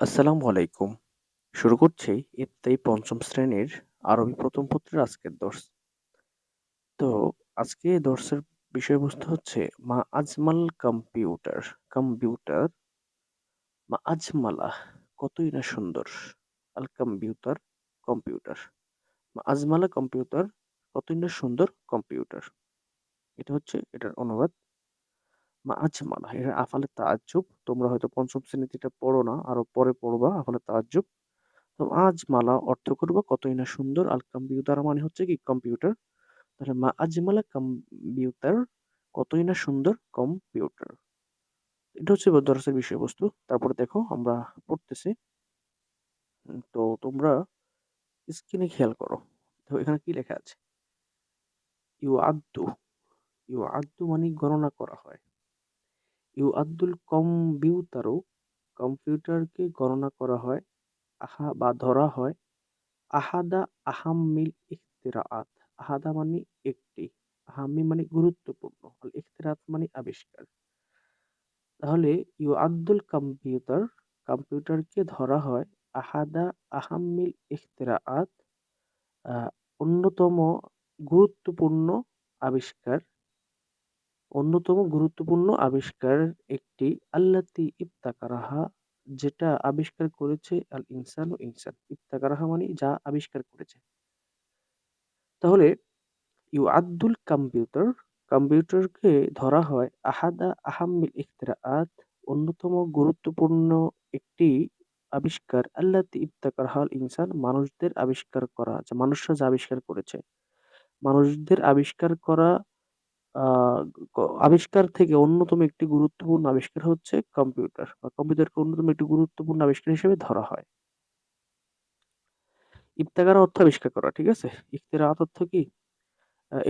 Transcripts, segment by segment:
আসসালামু আলাইকুম। শুরু করছি ইবতাই পঞ্চম শ্রেণির আরবি প্রথম পত্রের আজকের দর্শ তো আজকে দর্সের বিষয়বস্তু হচ্ছে মা আজমাল কম্পিউটার। কম্পিউটার মা আজমালা কতই না সুন্দর। আল কম্পিউটার কম্পিউটার। মা আজমালা কম্পিউটার কতই না সুন্দর কম্পিউটার। এটা হচ্ছে এটার অনুবাদ। মা আজমালা এটা আফালে তাজ্জুব। তোমরা হয়তো পঞ্চম শ্রেণীতে এটা পড়ো না, আরও পরে পড়বা, আফালে তাজ্জুব। তো আজমালা অর্থ করব কতই না সুন্দর, আল কম্পিউটার মানে হচ্ছে কি কম্পিউটার। তাহলে মা, আজমালা কম্পিউটার কতই না সুন্দর, কম্পিউটার। এটা হচ্ছে দরসের বিষয়বস্তু। তারপরে দেখো, আমরা পড়তেছি। তো তোমরা স্ক্রিনে খেয়াল করো। তো এখানে কি লেখা আছে? ইউ আদ্দু ইউ আদ্দু মানে গণনা করা হয়। ইউ আব্দুল কম্পিউটারও কম্পিউটারকে গণনা করা হয়, আহা, বা ধরা হয়, আহাদা আহাম্মিল ইখতিরাআত। আহাদা মানে একটি, আহাম্মি মানে গুরুত্বপূর্ণ, আল ইখতিরাত মানে আবিষ্কার। তাহলে ইউ আব্দুল কম্পিউটার, কম্পিউটারকে ধরা হয় আহাদা আহাম্মিল ইখতিরাআত অন্যতম গুরুত্বপূর্ণ আবিষ্কার। অন্যতম গুরুত্বপূর্ণ আবিষ্কার একটি আল্লাতি ইবতাকারাহা, যেটা আবিষ্কার করেছে আল ইনসান ও ইনসান। ইবতাকারাহা মানে যা আবিষ্কার করেছে। তাহলে ইউ আব্দুল কম্পিউটার, কম্পিউটারকে ধরা হয় আহাদা আহাম্মিল ইখতিরাআত, অন্যতম গুরুত্বপূর্ণ একটি আবিষ্কার আল্লাতি ইবতাকারাহা আল ইনসান, মানুষদের আবিষ্কার করা যা মানুষরা যা আবিষ্কার করেছে। মানুষদের আবিষ্কার করা আবিষ্কার থেকে অন্যতম একটি গুরুত্বপূর্ণ আবিষ্কার হচ্ছে কম্পিউটার বা কম্পিউটারকে অন্যতম একটি গুরুত্বপূর্ণ আবিষ্কার হিসেবে ধরা হয়। ইফতেকার অর্থ আবিষ্কার করা, ঠিক আছে? ইফতেরাত অর্থ কি?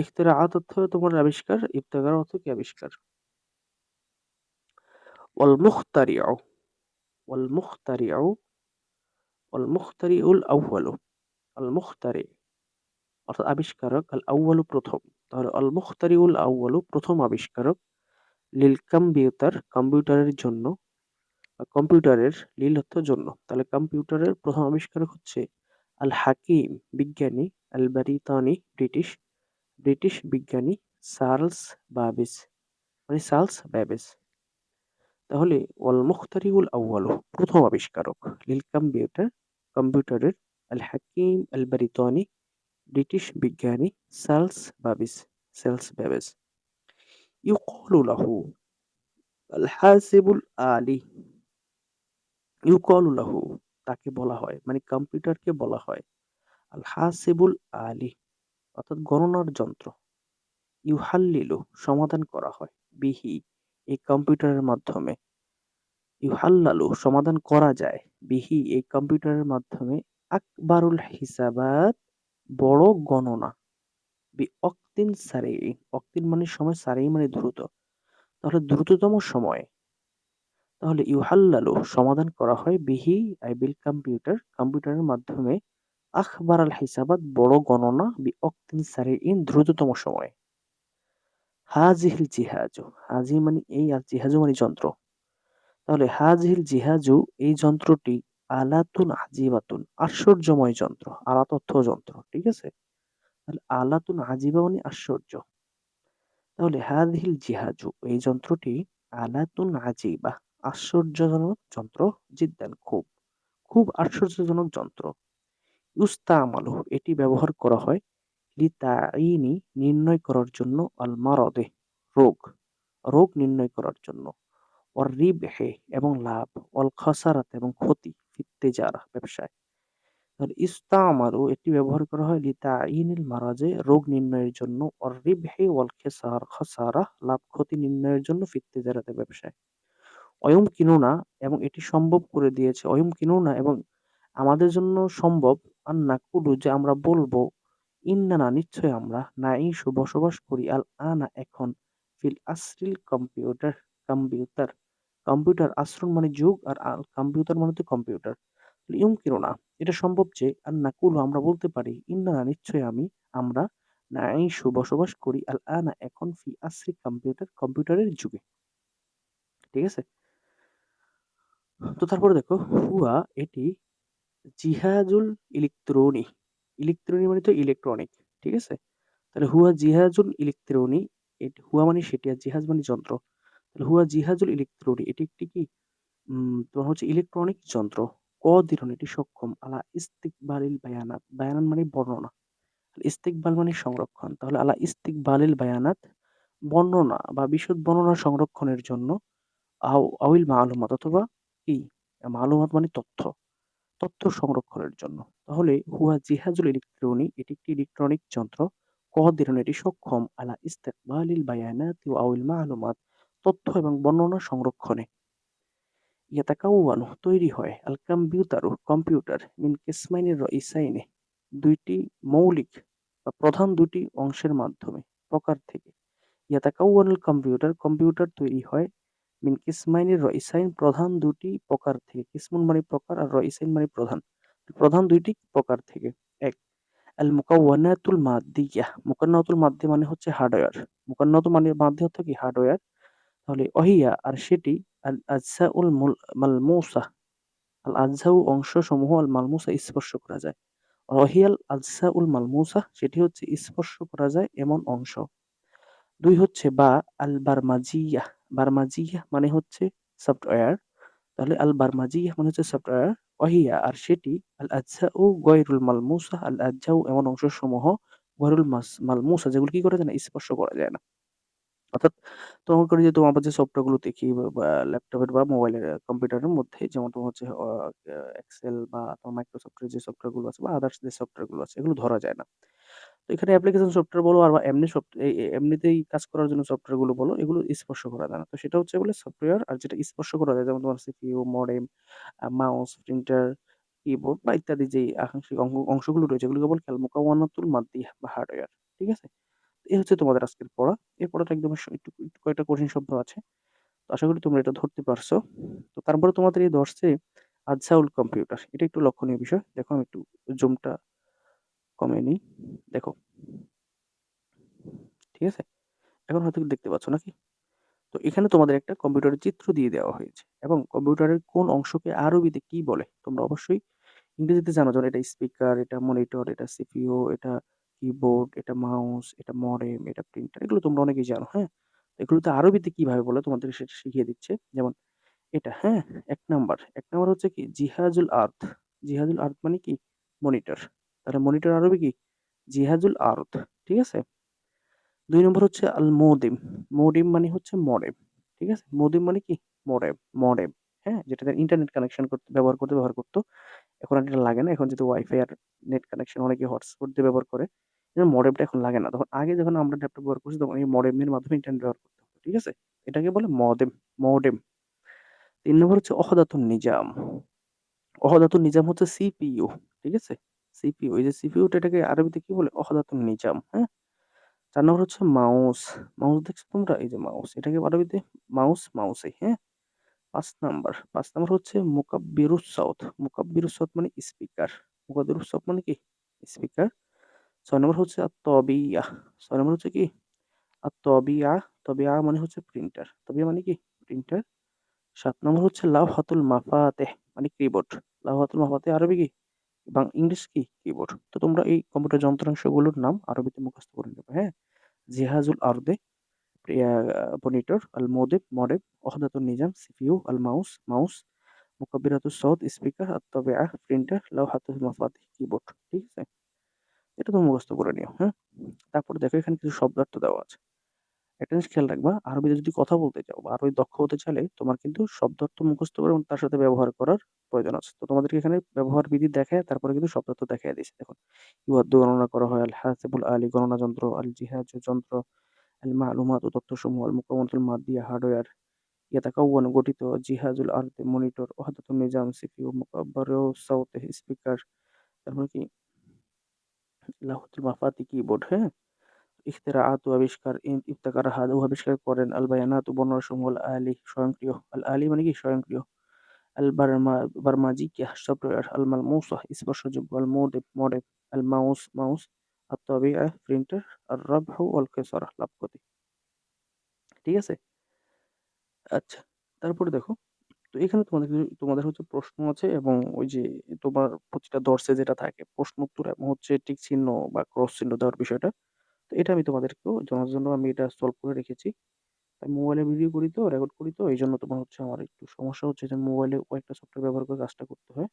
ইফতেরাত অর্থ তোমার আবিষ্কার ইফতেকার অর্থ কি আবিষ্কার? ওয়াল মুখতারিউ ওয়াল মুখতারিউ, ওয়াল আউয়ালু আল মুখতারি, অর্থাৎ আবিষ্কারক আল আউয়ালু প্রথম। তাহলে আল মুখতারিউল আউয়ালু প্রথম আবিষ্কারক লিল কম্পিউটার, কম্পিউটারের জন্য কম্পিউটারের লিল অর্থ জন্য। তাহলে কম্পিউটারের প্রথম আবিষ্কারক হচ্ছে আল হাকিম বিজ্ঞানী আল বারিতানি ব্রিটিশ ব্রিটিশ বিজ্ঞানী চার্লস বাবিস মানে চার্লস ব্যাবেস তাহলে ওয়াল মুখতারিউল আউয়ালু প্রথম আবিষ্কারক লিল কম্পিউটার, কম্পিউটারের আল হাকিম আল বারিতানি ব্রিটিশ বিজ্ঞানী চার্লস বাবিস চার্লস ব্যাবেস ইউকলু লাহু আল হাসিবুল আলী ইউকলু লাহু তাকে বলা হয় মানে কম্পিউটারকে বলা হয় আল হাসিবুল আলী অর্থাৎ গণনার যন্ত্র। ইউহাল্লিলু, সমাধান করা হয়, বিহি, এই কম্পিউটারের মাধ্যমে। ইউহাল্লালু, সমাধান করা যায়, বিহি, এই কম্পিউটারের মাধ্যমে। আকবারুল হিসাবাত বড় গণনা। বি, অক্তিন সারে অক্তিন মানে সময়, সারেই মানে দ্রুত। তাহলে দ্রুততম সময়ে। তাহলে ইউহাল্লালু সমাধান করা হয় বিহি আই বিল কম্পিউটার। কম্পিউটারের মাধ্যমে আখবার আল হিসাবাত বড় গণনা, বি, অক্তিন সারে ইন দ্রুততম সময়ে। হাজিহিল জিহাজু। হাজি মানে এই আর জিহাজু মানে যন্ত্র। তাহলে হাজিহিল জিহাজু, এই যন্ত্রটি আলাতুন আজিবাতুন, আশ্চর্যময় যন্ত্র আলা তথ্য যন্ত্র, ঠিক আছে? তাহলে আলাতুন আজিবা মানে আশ্চর্য। তাহলে হাজিহিল জিহাজু, এই যন্ত্রটি আলাতুন আজিবা, আশ্চর্যজনক যন্ত্র, জিদ্দান, খুব খুব আশ্চর্যজনক যন্ত্র। ইউস্তামালু এটি ব্যবহার করা হয় লিতাইনি নির্ণয় করার জন্য, আল মারদে, রোগ রোগ নির্ণয় করার জন্য। অর রিবহে, এবং লাভ অল খসারাত, এবং ক্ষতি। ফিত্তে যারা ব্যবসায়। তাহলে ইস্তামারু এটি ব্যবহার করা হয় লিতাইনিল মারাজে রোগ নির্ণয়ের জন্য। অর রিবহে ওয়াল খেসার খসারা লাভ ক্ষতি নির্ণয়ের জন্য ফিত্তে জারাতে ব্যবসায়। অয়ম কিনুনা এবং এটি সম্ভব করে দিয়েছে। অয়ম কিনুনা এবং আমাদের জন্য সম্ভব আর না কুলু যে আমরা বলব, ইন্নানা নিশ্চয় আমরা না ইসু বসবাস করি। আল আনা এখন ফিল আসরিল কম্পিউটার কম্পিউটার কম্পিউটার আশ্রম মানে যুগ আর কম্পিউটার মানে তো কম্পিউটার। ইউম কিনুনা এটা সম্ভব যে আর নাকুলু আমরা বলতে পারি ইন্নানা নিশ্চয় আমি, আমরা না ইসু বসবাস করি, আল আনা এখন ফি আসরি কম্পিউটার, কম্পিউটারের যুগে। ঠিক আছে? তো তারপরে দেখো, হুয়া এটি জিহাজুল ইলেকট্রনি। ইলেকট্রনি মানে তো ইলেকট্রনিক, ঠিক আছে? তাহলে হুয়া জিহাজুল ইলেকট্রনি, এটি, হুয়া মানে সেটি আর জিহাজ মানে যন্ত্র। তাহলে হুয়া জিহাজুল ইলেকট্রনি এটি একটি কি? তোমার হচ্ছে ইলেকট্রনিক যন্ত্র। কদিরন এটি সক্ষম। আলা ইস্তিকবালিল বায়ানাত। বায়ানান মানে বর্ণনা। ইস্তিকবাল মানে সংরক্ষণ। তাহলে আলা ইস্তিকবালিল বায়ানাত বর্ণনা বা বিশদ বর্ণনা সংরক্ষণের জন্য আউইল মালুমাত অথবা কি? মালুমাত মানে তথ্য। তথ্য সংরক্ষণের জন্য। তাহলে হুয়া জিহাজুল ইলেকট্রনি এটি একটি ইলেকট্রনিক যন্ত্র। কদিরন এটি সক্ষম। আলা ইস্তেকবালিল বায়ানাত ও আউইল মালুমাত। তথ্য এবং বর্ণনা সংরক্ষণে। ইয়াতাকাওয়ানু তৈরি হয় আল কম্পিউটারু কম্পিউটার মিন কিসমাইনি ইসাইনে দুইটি মৌলিক বা প্রধান দুটি অংশের মাধ্যমে, প্রকার থেকে। ইয়াতাকাওয়ানুল কম্পিউটার কম্পিউটার তৈরি হয় মিন কিসমাইনি রইসাইন, প্রধান দুটি প্রকার থেকে। কিসমুন মানে প্রকার আর রইসাইন মানে প্রধান। প্রধান দুইটি প্রকার থেকে। এক আল মুকাওয়ানাতুল মাদ্দিয়া। মুকান্নাতুল মাদ্দি মানে হচ্ছে হার্ডওয়্যার। মুকান্নাতুল মানে মাদ্দি হচ্ছে কি? হার্ডওয়্যার। তাহলে অহিয়া আর সেটি আল আজসাউল মুল, মালমুসা আল আজসাউ অংশসমূহ আল মালমুসা স্পর্শ করা যায়। রহিয়াল আজসাউল মালমুসা, সেটি হচ্ছে স্পর্শ করা যায় এমন অংশ। দুই হচ্ছে বা আল বারমাজিয়া বারমাজিয়া মানে হচ্ছে সফটওয়্যার। তাহলে আল বারমাজিয়া মানে হচ্ছে সফটওয়্যার। অহিয়া আর সেটি আল আজসাউ গয়রুল মালমুসা আল আজসাউ এমন অংশসমূহ গয়রুল মাস, মালমুসা, যেগুলো কি করা যায় না, স্পর্শ করা যায় না। অর্থাৎ তোমার করে যে তোমার যে সফটওয়্যারগুলো দেখি বা ল্যাপটপের বা মোবাইলের কম্পিউটারের মধ্যে যেমন তোমার হচ্ছে এক্সেল বা তোমার মাইক্রোসফটের যে সফটওয়্যারগুলো আছে বা আদার্স যে সফটওয়্যারগুলো আছে এগুলো ধরা যায় না। তো এখানে অ্যাপ্লিকেশন সফটওয়্যার বলো আর বা এমনি সফট এ এ এমনিতেই কাজ করার জন্য সফটওয়্যারগুলো বলো এগুলো স্পর্শ করা যায় না। তো সেটা হচ্ছে বলে সফটওয়্যার আর যেটা স্পর্শ করা যায় যেমন তোমার CPU, modem, mouse, printer, keyboard বা ইত্যাদি যেই আকাঙ্ক্ষিক অংশগুলো রয়েছে এগুলোকে বলে আল মুকাওয়ানাতুল মাদ্দিয়া বা হার্ডওয়্যার। ঠিক আছে? এই হচ্ছে তোমাদের আজকের পড়া। এই পড়াটা একদম একটু কয়েকটা কঠিন শব্দ আছে। তো আশা করি তোমরা এটা ধরতে পারছ। তো তারপরে তোমাদের এই দর্শে আজসাউল কম্পিউটার এটা একটু লক্ষণীয় বিষয়। দেখো আমি একটু জুমটা কমিয়ে নিই। দেখো। ঠিক আছে? এখন হয়তো দেখতে পাচ্ছ নাকি? তো এখানে তোমাদের একটা কম্পিউটারের চিত্র দিয়ে দেওয়া হয়েছে এবং কম্পিউটারের কোন অংশকে আরবিতে কি বলে তোমরা অবশ্যই ইংরেজিতে জানো যেমন এটা স্পিকার, এটা মনিটর, এটা সিপিও এটা কিবোর্ড, এটা মাউস, এটা মডেম, এটা প্রিন্টার এগুলো তোমরা অনেকেই জানো, হ্যাঁ? এগুলোতে আরবিতে কীভাবে বলে তোমাদেরকে সেটা শিখিয়ে দিচ্ছে। যেমন এটা, হ্যাঁ? ১ নাম্বার ১ নাম্বার হচ্ছে কি জিহাজুল আর্থ। জিহাজুল আর্থ মানে কি? মনিটর। তাহলে মনিটর আরবি কি? জিহাজুল আর্থ। ঠিক আছে? ২ নম্বর হচ্ছে আল মোদেম। মোডেম মানে হচ্ছে মডেম। ঠিক আছে? মোদেম মানে কি? Modem, modem. হ্যাঁ? যেটাতে ইন্টারনেট কানেকশন করতে ব্যবহার করতে ব্যবহার করত। এখন আর এটা লাগে না। এখন যেহেতু ওয়াইফাই আর নেট কানেকশন অনেকে হটস্পট দিয়ে ব্যবহার করে। মডেমটা এখন লাগে না। তখন আগে যখন আমরা ল্যাপটপ ব্যবহার করছি তখন এই মডেমের মাধ্যমে ইন্টারনেট ব্যবহার করতে হতো। ঠিক আছে? এটাকে বলে মদেম, মডেম। ৩ নম্বর হচ্ছে ওহদাতুন নিজাম। ওহদাতুন নিজাম হচ্ছে সিপিইউ। ঠিক আছে? সিপিইউ। এই যে সিপিইউটা এটাকে আরবিতে কি বলে? ওহদাতুন নিজাম। হ্যাঁ? ৪ নম্বর হচ্ছে মাউস। মাউস দেখছ তোমরা? এই যে মাউস। এটাকে আরবিতে মাউস, মাউসই। হ্যাঁ? ৫ নাম্বার ৫ নাম্বার হচ্ছে মুকাব্বিরুস সাউত। মুকাব্বিরুস সাউত মানে স্পিকার। মুকাব্বিরুস সাউত মানে কি? স্পিকার। ৬ নম্বর হচ্ছে আত-তবিয়া। ছয় নম্বর হচ্ছে কি? আত-তবিয়া। তবিয়া মানে হচ্ছে প্রিন্টার। তবিয়া মানে কি? প্রিন্টার। সাত নম্বর হচ্ছে লাওহাতুল মাফাতে মানে কিবোর্ড। লাওহাতুল মাফাতে আরবি কি? বাং ইংলিশ কি? কিবোর্ড। তো তোমরা এই কম্পিউটার যন্ত্রাংশগুলোর নাম আরবিতে মুখস্থ করে নেবে। হ্যাঁ? জিহাজুল আরদে মনিটর, আল মোদেম, মডেম, ওহদাতুন নিজাম, সিপিইউ, আল মাউস, মাউস, মুকাব্বিরাতুস সাউত, স্পিকার, আত-তাবিয়া, প্রিন্টার, লাওহাতুল মাফাতে কিবোর্ড। ঠিক আছে? এটা তুমি মুখস্থ করে নিও। হ্যাঁ? তারপরে দেখো এখানে কিছু শব্দার্থ দেওয়া আছে। একটা জিনিস খেয়াল রাখবা, আরবিতে যদি কথা বলতে চাও বা আরবি দক্ষ হতে চাইলে তোমার কিন্তু শব্দার্থ মুখস্থ করে এবং তার সাথে ব্যবহার করার প্রয়োজন আছে। তো তোমাদেরকে এখানে ব্যবহার বিধি দেখায় তারপরে কিন্তু শব্দার্থ দেখাইয়া দিয়েছে। দেখুন, ইউহাদ্দু গণনা করা হয়, আল হাসিবুল আলী গণনা যন্ত্র, আল জিহাজু যন্ত্র, আল মালুমাতু তথ্যসমূহ, আল মুকাওয়ানাতুল মাদ্দিয়া হার্ডওয়্যার, ইয়াতাকাওয়ানু গঠিত, জিহাজুল আরদি মনিটর, ওয়াহদাতুন নিজাম সিপিইউ, মুকাব্বিরুস সাউত স্পিকার, তারপরে কি? লাওহাতুল মাফাতি কিবোর্ড, হ্যাঁ? ইখতিরাআত ও আবিষ্কার ইন ইবতাকারাহা ও আবিষ্কার করেন আল বায়ানাত ও বর্ণনাসমূহ আল আলি স্বয়ংক্রিয়। আল আলি মানে কি? স্বয়ংক্রিয়। আল বারমা বারমাজিকিয়া সফটওয়্যার, আল মালমুসা স্পর্শযোগ্য, আল মোদেম মডেম, আল মাউস মাউস, আত-তাবিয়া প্রিন্টার, আর রাবহু ওয়াল কিসারা লাভ ক্ষতি। ঠিক আছে? আচ্ছা, তারপরে দেখো তো এখানে তোমাদের তোমাদের হচ্ছে প্রশ্ন আছে এবং ওই যে তোমার প্রতিটা দর্শে যেটা থাকে প্রশ্ন উত্তর এবং হচ্ছে টিক চিহ্ন বা ক্রস চিহ্ন দেওয়ার বিষয়টা। তো এটা আমি তোমাদেরকেও জানার জন্য আমি এটা সলভ করে রেখেছি। আমি মোবাইলে ভিডিও করি তো রেকর্ড করি তো এই জন্য তোমার হচ্ছে আমার একটু সমস্যা হচ্ছে যে মোবাইলে কয়েকটা সফটওয়্যার ব্যবহার করে কাজটা করতে হয়।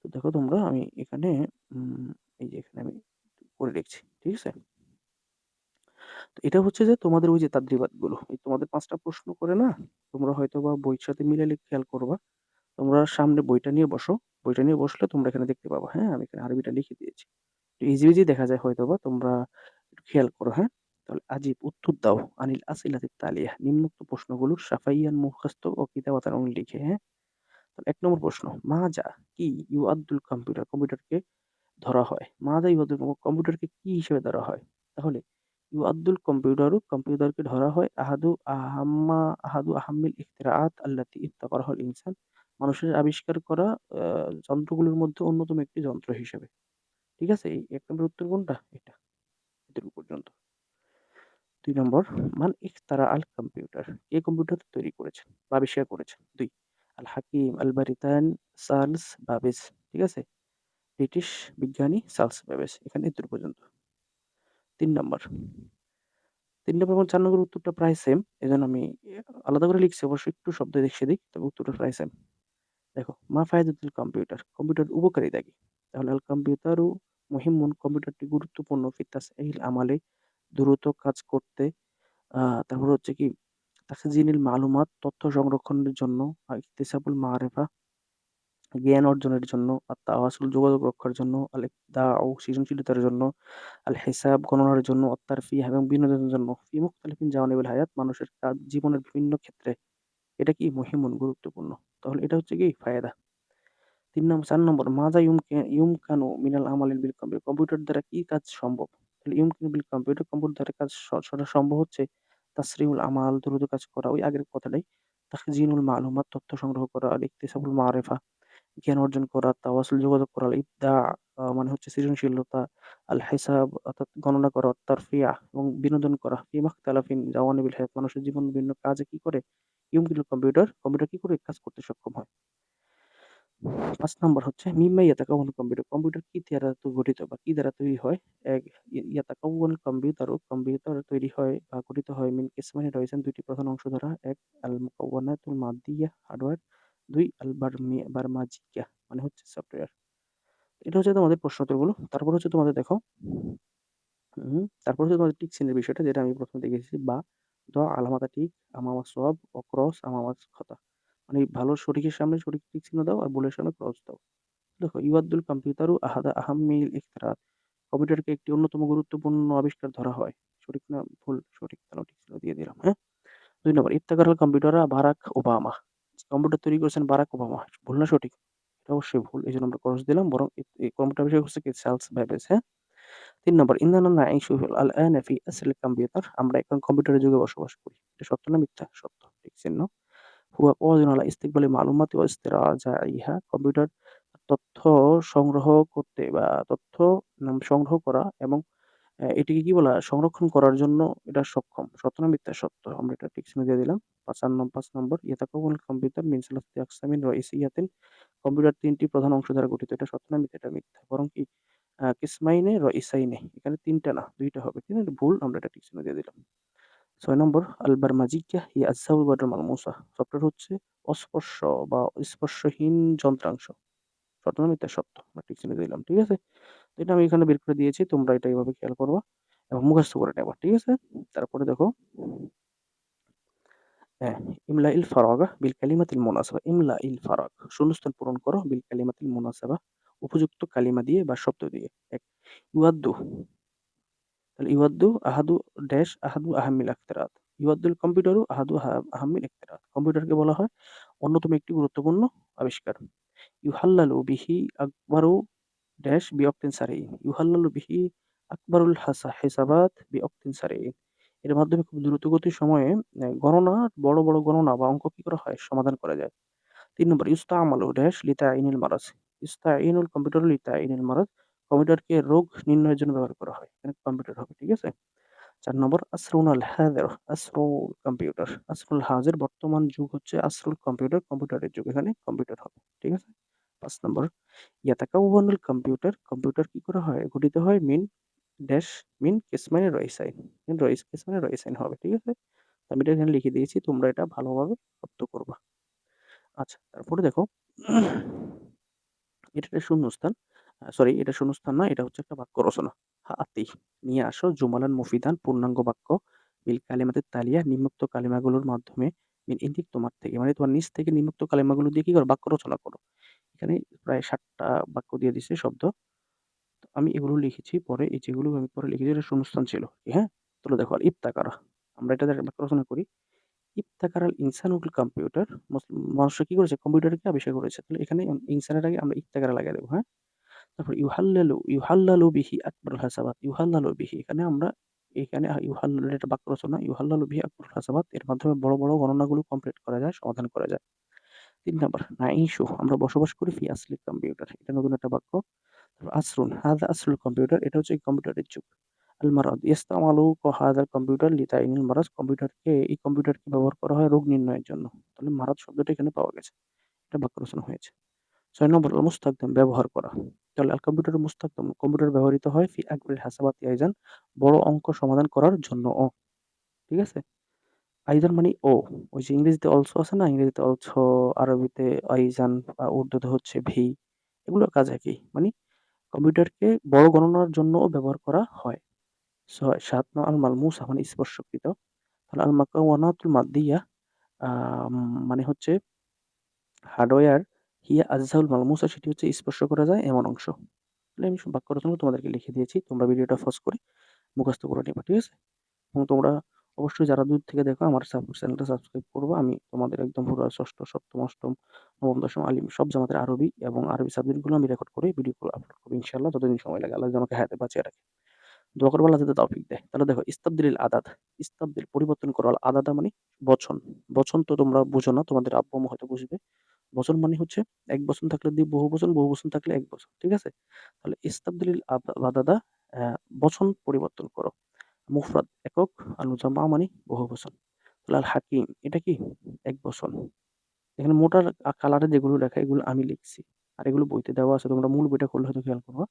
তো দেখো তোমরা, আমি এখানে এই যে এখানে আমি করে রেখেছি, ঠিক আছে? তো এটা হচ্ছে যে তোমাদের ওই যে তাদ্রিবাতগুলো এই তোমাদের পাঁচটা প্রশ্ন করে না, তোমরা হয়তো বা বইয়ের সাথে মিলালে খেয়াল করবা। তোমরা সামনে বইটা নিয়ে বসো, বইটা নিয়ে বসলে তোমরা এখানে দেখতে পাবা হ্যাঁ আমি এখানে আরবিটা লিখে দিয়েছি। ইজি ইজি দেখা যায় হয়তো বা তোমরা একটু খেয়াল করো হ্যাঁ। তাহলে আজিব, উত্তর দাও, আনিল আসিলাতি তালিয়া, নিম্নোক্ত প্রশ্নগুলোর সাফাইয়ান মুখস্থ ও কিতাবাতান লিখে হ্যাঁ। তাহলে এক নম্বর প্রশ্ন মা যা কি ইউ আব্দুল কম্পিউটার, কম্পিউটারকে ধরা হয়? মা যা ইউ আব্দুল কম্পিউটারকে কি হিসেবে ধরা হয়? তাহলে ইউ আব্দুল কম্পিউটারও কম্পিউটারকে ধরা হয় আহাদু আহাম্মা আহাদু আহাম্মিল ইখতিরাআত আল্লাতি ইবতাকারাহাল ইনসান মানুষের আবিষ্কার করা যন্ত্রগুলোর মধ্যে অন্যতম একটি যন্ত্র হিসেবে ঠিক আছে, এই এক নম্বর উত্তর কোনটা? এটা। এটুকু পর্যন্ত দুই নম্বর, মান ইখতারা আল কম্পিউটার। কে কম্পিউটার তৈরি করেছেন? বা আবিষ্কার করেছেন? দুই। আল হাকিম আল বারিতান সার্লস বাবেস ঠিক আছে? ব্রিটিশ বিজ্ঞানী সার্লস বাবেস এখানে এতটুকু পর্যন্ত তিন নম্বর। তিন নম্বর এবং চার নম্বর উত্তরটা প্রায় সেম এই জন্য আমি আলাদা করে লিখছি অবশ্যই একটু শব্দ দেখছে দিক তবে উত্তরটা প্রায় সেম দেখো, মা ফায়দাতুল কম্পিউটার কম্পিউটার উপকারিতা কি তাহলে আল কম্পিউটারও মুহিমুন কম্পিউটারটি গুরুত্বপূর্ণ ফিতাস এই আমালে, দ্রুত কাজ করতে তারপর হচ্ছে কি তাকজিনিল মালুমাত, তথ্য সংরক্ষণের জন্য ইকতিসাবুল মারেফা জ্ঞান অর্জনের জন্য আর তাওয়াসুল যোগাযোগ রক্ষার জন্য, আল, দা ও সৃজনশীলতার জন্য আল হিসাব গণনার জন্য অত্তারফি এবং বিনোদনের জন্য। ফি মুখতালিফিন জাওয়ানিবুল হায়াত, মানুষের কাজ জীবনের বিভিন্ন ক্ষেত্রে এটা কি মহিমুন গুরুত্বপূর্ণ? তাহলে এটা হচ্ছে কি? ফায়দা। তিন নম্বর চার নম্বর, মাজা ইউম কানু মিনাল আমালিল বিল কম্পিউটার কম্পিউটার দ্বারা কি কাজ সম্ভব? তাহলে ইউমকিনু বিল কম্পিউটার কম্পিউটার দ্বারা কাজ সরা সম্ভব হচ্ছে তাসরিউল আমাল, দ্রুত কাজ করা। ওই আগের কথাটাই। তাখজিনুল মালুমাত, তথ্য সংগ্রহ করা আর ইকতিসাবুল মারেফা। জ্ঞান অর্জন করা, তাওয়াসুল যোগাযোগ করা, ইবদা মানে হচ্ছে সৃজনশীলতা আল হিসাব অর্থাৎ গণনা করা, তারফিয়া এবং বিনোদন করা, ফি মাখতালাফিন, জাওয়ানিবিল হায়াত, মানুষের জীবন বিভিন্ন কাজে কি করে? ইউমকিনুল কম্পিউটার কম্পিউটার কি করে? কাজ করতে সক্ষম হয়। পাঁচ নম্বর হচ্ছে, মিম্মা ইয়াতাকাওয়ান কম্পিউটার কম্পিউটার কি দ্বারা গঠিত বা কি দ্বারা তৈরি হয়? এক ইয়াতাকাওয়ান কম্পিউটার ও কম্পিউটার তৈরি হয় বা গঠিত হয় মিন কিসমানি রয়েছেন দুইটি প্রধান অংশ দ্বারা। এক আল মুকাওয়ানাতুল মাদিয়া হার্ডওয়্যার দুই আল বারমাজিয়া মানে হচ্ছে সফটওয়্যার এটা হচ্ছে তোমাদের প্রশ্ন উত্তরগুলো। তারপর হচ্ছে তোমাদের দেখো তারপর হচ্ছে তোমাদের টিক চিহ্নের বিষয়টা, যেটা আমি প্রথমে দেখেছি, বা, দ, আলামাতা টিক আমামা সব অক্রস আমামা খতা। মানে ভালো সঠিকের সামনে সঠিক টিক চিহ্ন দাও, আর ভুলের সামনে ক্রস দাও। দেখো ইউয়াদ্দুল কম্পিউটারু আহাদা আহাম্মিল ইখতিরাত কম্পিউটারকে একটি অন্যতম গুরুত্বপূর্ণ আবিষ্কার ধরা হয়। সঠিক না, ভুল, সঠিক, তাহলে ঠিক চিহ্ন দিয়ে দিলাম হ্যাঁ? দুই নম্বর ইফতাকার কম্পিউটার বারাক ওবামা। কম্পিউটার তৈরি করেছেন বারাক ওবামা। ভুল না সঠিক? এটা অবশ্যই ভুল। এই জন্য আমরা খরচ দিলাম, বরং কম্পিউটার বিষয় হচ্ছে কি সেলস ভ্যাবেজ হ্যাঁ তিন নম্বর ইন্দানা আল আন ফি আসল কম্পিউটার। আমরা এখন কম্পিউটারের যুগে বসবাস করি। এটা সত্য না মিথ্যা? সত্য। ঠিক চিহ্ন? হুয়া কজন আলা ইস্তিকবালি মালুমাতি ও ইস্তেরাজা ইহা কম্পিউটার তথ্য সংগ্রহ করতে বা তথ্য সংগ্রহ করা এবং এটিকে কি বলা সংরক্ষণ করার জন্য এটা সক্ষম। সত্য না মিথ্যা? সত্য। আমরা এটা ঠিক চিহ্ন দিলাম। পাঁচ নম্বর পাঁচ নম্বর। ইয়াতাকাউল কম্পিউটার মিন সালাসাতি আকসামিন রইসিয়াতিন কম্পিউটার তিনটি প্রধান অংশ দ্বারা গঠিত। এটা সত্য না মিথ্যা? এটা মিথ্যা। বরং কি? কিসমাইনে রইসাইনে এখানে তিনটা না, দুইটা হবে। ঠিক আছে? ভুল। আমরা এটা ঠিক চিহ্ন দিয়ে দিলাম। ছয় নম্বর। আল বারমাজিকা হিয়া ওয়াল মালমুসা। সফটওয়্যার হচ্ছে অস্পর্শ বা স্পর্শহীন যন্ত্রাংশ। সত্য না মিথ্যা? সত্য। আমরা ঠিক চিনে দিলাম। ঠিক আছে? এটা আমি এখানে বের করে দিয়েছি, তোমরা এটা এইভাবে খেয়াল করবা এবং মুখস্থ করে নেবা, ঠিক আছে? তারপরে দেখো হ্যাঁ ইমলা ইল ফারাগা বিল কালিমাতিল মুনাসাবা ইমলা ইল ফারাগ, শূন্যস্থান পূরণ করো বিল কালিমাতিল মুনাসাবা, উপযুক্ত কালিমা দিয়ে বা শব্দ দিয়ে, এক, ইউয়াদ্দু, তাহলে ইউয়াদ্দু আহাদু ড্যাশ আহাদু আহামিল আখতারাত, ইউয়াদ্দুল কম্পিউটারু আহাদু আহামিল ইখতিরাত কম্পিউটারকে বলা হয় অন্যতম একটি গুরুত্বপূর্ণ আবিষ্কার, ইউহাল্লালু বিহি আকবারু ড্যাশ বিঅক্তিন সারিন ইউহাল্লালু বিহি আকবরুল হাসা হেসাবাত বিঅক্তিন সারিন এর মাধ্যমে খুব দ্রুতগতির সময়ে গণনা বড় বড় গণনা বা অঙ্ক কি করা হয় সমাধান করা যায় তিন নম্বর ইস্তা আমালু ড্যাশ লিতা ইনিল মারাজ ইস্তা ইনুল কম্পিউটার লিতা ইনিল মারাজ কম্পিউটারকে রোগ নির্ণয়ের জন্য ব্যবহার করা হয় এখানে কম্পিউটার হবে ঠিক আছে চার নম্বর আসরুন আল হাযির আসরুল কম্পিউটার। আসরুল হাযির বর্তমান যুগ হচ্ছে আসরুল কম্পিউটার, কম্পিউটারের যুগ। এখানে কম্পিউটার হবে। ঠিক আছে? ৫ নম্বর ইয়াতাকাওয়ানুল কম্পিউটার, কম্পিউটার কি করা হয়? গঠিত হয় মিন ড্যাশ মিন কিসমাইন রাইসাইন। মিন রইস কিসমাইন রাইসাইন হবে। ঠিক আছে? আমি এটা এখানে লিখে দিয়েছি। তোমরা এটা ভালোভাবে রপ্ত করবা। আচ্ছা, তারপরে দেখো এটা একটা শূন্যস্থান। সরি এটা শূন্যস্থান না, এটা হচ্ছে একটা বাক্য রচনা। হাতি নিয়ে আসো জুমালান মুফিদান পূর্ণাঙ্গ বাক্য বিল কালিমাতিত তালিয়া নিম্নোক্ত কালিমাগুলোর মাধ্যমে মিন ইনদিক তোমার থেকে মানে তোমার নিজ থেকে নিম্নোক্ত কালিমাগুলো দিয়ে কি করো? বাক্য রচনা করো। এখানে প্রায় ৭ টা বাক্য দিয়ে দিছে শব্দ। আমি এগুলো লিখেছি পরে এই যেগুলো আমি পরে লিখেছি এটা শূন্যস্থান ছিল। হ্যাঁ? তাহলে দেখো আল ইবতাকারা। আমরা এটা বাক্য রচনা করি। ইবতাকারাল ইনসানুল কম্পিউটার মুস মানুষরা কি করেছে? কম্পিউটারকে আবিষ্কার করেছে। তাহলে এখানে ইনসানের আগে আমরা ইবতাকারা লাগিয়ে দেবো হ্যাঁ? তারপর ইউহাল্লালু, ইউহাল্লালু বিহি আকবারুল হাসাবাত। ইউহাল্লালু বিহি এখানে আমরা এখানে ইউহাল্লালু এটা বাক্য রচনা। ইউহাল্লালু বিহি আকবারুল হাসাবাত এর মাধ্যমে বড়, বড় গণনাগুলো কমপ্লিট করা যায়, সমাধান করা যায়। ৩ নাম্বার নাঈশু আমরা বসবাস করি ফি আসলিল কম্পিউটার। এটা নতুন একটা বাক্য। তারপর, আসরুন হাযা আসরুল কম্পিউটার এটা হচ্ছে কম্পিউটারের যুগ। আল মারাদ ইস্তামালু ক হাযাল কম্পিউটার লিতাইনিল মারাজ কম্পিউটারকে, এই কম্পিউটারকে ব্যবহার করা হয় রোগ নির্ণয়ের জন্য। তাহলে মারাদ শব্দটা এখানে পাওয়া গেছে। এটা বাক্য রচনা হয়েছে। ছয় নম্বর, আল মুস্তাখদাম ব্যবহার করা। তাহলে, আল কম্পিউটার মুস্তাখদাম কম্পিউটার ব্যবহৃত হয় ফি আকবারিল হাসাবাতি আইজান বড় অঙ্ক সমাধান করার জন্যও। ঠিক আছে? আইজান মানে ও। ওই যে ইংরেজিতে অলসো আছে না? ইংরেজিতে অলসো, আরবিতে আইজান বা উর্দুতে হচ্ছে ভি। এগুলোর কাজ একই। মানে কম্পিউটারকে বড় গণনার জন্যও ব্যবহার করা হয়। ৬ ৭ ন আল মালমুসা মানে স্পর্শকৃত। তাহলে আল মাকাওয়ানাতুল মাদ্দিয়া আ মানে হচ্ছে হার্ডওয়্যার হিয়া আজজাউল মালমুসা সেটি হচ্ছে স্পর্শ করা যায় এমন অংশ। তাহলে আমি বাক্য রচনা তোমাদেরকে লিখে দিয়েছি। তোমরা ভিডিওটা পজ করে মুখস্থ করে নিবা। ঠিক আছে? এবং তোমরা অবশ্যই যারা দূর থেকে দেখো আমার চ্যানেলটা সাবস্ক্রাইব করব আমি তোমাদের একদম পুরা ৬ষ্ঠ, ৭ম, ৮ম, ৯ম, ১০ম আলিম সব জামাতের আরবি এবং আরবি সাবজেক্টগুলো আমি রেকর্ড করে ভিডিওগুলো আপলোড করব ইনশাআল্লাহ যতদিন সময় লাগে। আল্লাহ আমাকে হায়াতে বাঁচিয়ে রাখে। দোয়া করব আল্লাহ যাতে তৌফিক দেয়। তাহলে দেখো ইস্তাবদিলিল আদাত ইস্তাবদিল পরিবর্তন করো। আদাদা মানে বচন। বচন তো তোমরা বুঝো না। তোমাদের আব্বু-আম্মু হয়তো বুঝবে। বচন মানে হচ্ছে এক বচন থাকলে দিয়ে বহু বচন, বহু বচন থাকলে এক বচন। ঠিক আছে? তাহলে ইস্তাবদিলিল আদ আদাদা বচন পরিবর্তন করো। মুফরাদ একক, আল মুজাম্মা মানে বহু বচন। আল হাকিম এটা কি? এক বচন। এখানে মোটার কালারে যেগুলো লেখা এগুলো আমি লিখছি। আর এগুলো বইতে দেওয়া আছে। তোমরা মূল বইটা খুললে হয়তো খেয়াল করবা।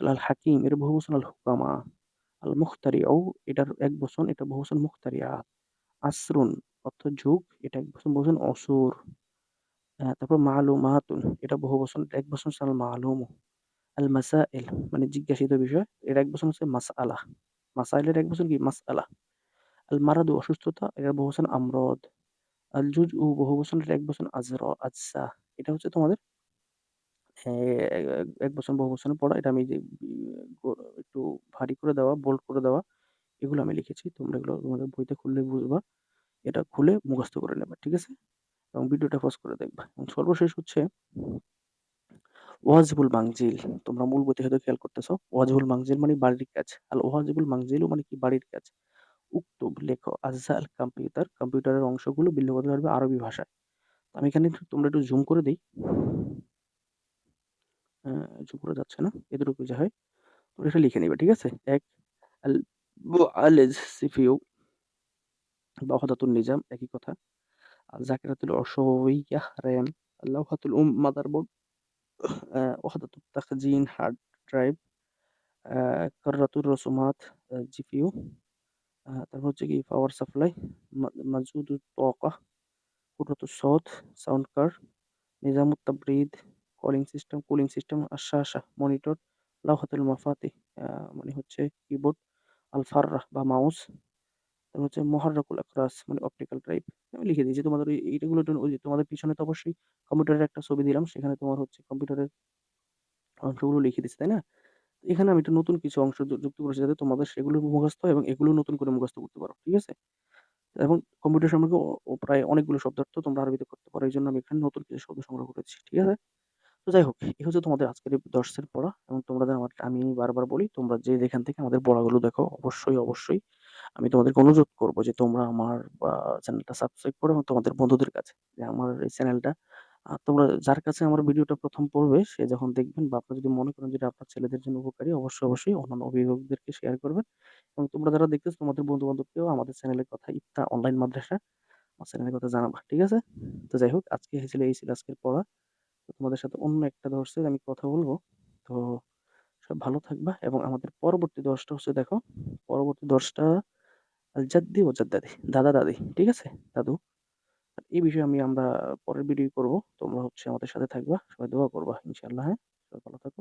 আল হাকিম এর বহু বচন আল হুকামা। আল মুখতারিউ এটার এক বচন, এটা বহু বচন মুখতারিয়াত। আসরুন অর্থ যুগ, এটা এক বচন, বহু বচন অসুর। তারপর মালুমাতুন এটা বহু বচন, এক বচন আল মালুমু। আল মাসাইল মানে জিজ্ঞাসিত বিষয়, এর এক বচন হচ্ছে মাসআলা। মাসাইলের এক বছর কি? মাসআলা। আল মারাদু অসুস্থতা, এটার বহু বচন আমরাদ। আল জুজউ বহু বচন, এটার এক বচন আজরা আজসা। এটা হচ্ছে তোমাদের এক বছর বহু বচনে পড়া। এটা আমি যে একটু ভারী করে দেওয়া, বোল্ড করে দেওয়া এগুলো আমি লিখেছি। তোমরা এগুলো তোমাদের বইতে খুললে বুঝবা। এটা খুলে মুখস্থ করে নেবা। ঠিক আছে? এবং ভিডিওটা পজ করে দেখবা। এবং সর্বশেষ হচ্ছে ওয়াজিবুল মানজিল। তোমরা মূল বইতে হয়তো খেয়াল করতেছ। ওয়াজিবুল মানজিল মানে বাড়ির কাজ। আল ওয়াজিবুল মানজিলু মানে কি? বাড়ির কাজ। উক্তুব লেখো আজ্জা আল কম্পিউটার কম্পিউটারের অংশগুলো বিল লুগাতিল আরবি ভাষায়। আমি এখানে তোমরা একটু জুম করে দেই। জুম করা যাচ্ছে না। এতটুকু যা হয়। তোমরা এটা লিখে নিবা। ঠিক আছে? ১ আল মুআলিজ সিপিইউ ওয়াহদাতুন নিজাম একই কথা। আল জাকিরাতুল উসুবিয়্যাহ RAM, আল লাওহাতুল উম মাদারবোর্ড, ওয়াহদাতুত তাখজিন হার্ড ড্রাইভ, কাররাতুর রসুমাত আ GPU, আ তারপর হচ্ছে কি পাওয়ার সাপ্লাই, মা মাজুদুত তাওকা, কুদরাতুস সওত, সাউন্ড কার্ড, নিজামুত তাবরিদ, কলিং সিস্টেম, কুলিং সিস্টেম, আশ-শাশা মনিটর, লাওহাতুল মাফাতিহ আ মানে হচ্ছে কিবোর্ড, আল ফাররাহ বা মাউস, হচ্ছে মুহাররাকুল আকরাস মানে অপটিক্যাল ড্রাইভ। আমি লিখে দিয়েছি তোমাদের ওই এইটাগুলো ওই যে তোমাদের পিছনে তো অবশ্যই কম্পিউটারের একটা ছবি দিলাম। সেখানে তোমার হচ্ছে কম্পিউটারের অংশগুলো লিখে দিচ্ছে তাই না? এখানে আমি একটা নতুন কিছু অংশ যুক্ত করেছি যাতে তোমাদের সেগুলো মুখস্থ এবং এগুলো নতুন করে মুখস্থ করতে পারো। ঠিক আছে? এবং কম্পিউটার সম্পর্কে প্রায় অনেকগুলো শব্দ শব্দার্থ তোমরা আরবিতে করতে পারো। এই জন্য আমি এখানে নতুন কিছু শব্দ সংগ্রহ করেছি। ঠিক আছে? তো যাই হোক, এই হচ্ছে তোমাদের আজকের এই দর্সের পড়া এবং তোমরা আমার আমি বারবার বলি তোমরা যে যেখান থেকে আমাদের পড়াগুলো দেখো অবশ্যই, অবশ্যই আমি তোমাদেরকে অনুরোধ করব যে তোমরা আমার চ্যানেলটা সাবস্ক্রাইব করো এবং তোমাদের বন্ধুদের কাছে যে আমার এই চ্যানেলটা তোমরা যার কাছে আমার ভিডিওটা ১ম পড়বে সে যখন দেখবেন বা আপনারা যদি মনে করেন যে এটা আপনার ছেলেদের জন্য উপকারী অবশ্যই, অবশ্যই অন্যান্য অভিভাবকদেরকে শেয়ার করবেন এবং তোমরা যারা দেখতেছো তোমাদের বন্ধু-বান্ধবকেও আমাদের চ্যানেলের কথা ইফতা অনলাইন মাদ্রাসা আমার চ্যানেলের কথা জানাবা। ঠিক আছে? তো যাই হোক আজকে হয়েছিল এই ছিল আজকের পড়া। তো তোমাদের সাথে অন্য একটা দর্সে আমি কথা বলব। তো সব ভালো থাকবা এবং আমাদের পরবর্তী দর্সটা হচ্ছে দেখো, পরবর্তী দর্সটা আল জাদ্দি ও জাদ্দাদি, দাদা-দাদি। ঠিক আছে? দাদু। এই বিষয়ে আমি আমরা পরের ভিডিও করব। তোমরা হচ্ছে আমাদের সাথে থাকবা। সবাই দোয়া করবা, ইনশাআল্লাহ হ্যাঁ? সবাই ভালো থাকো।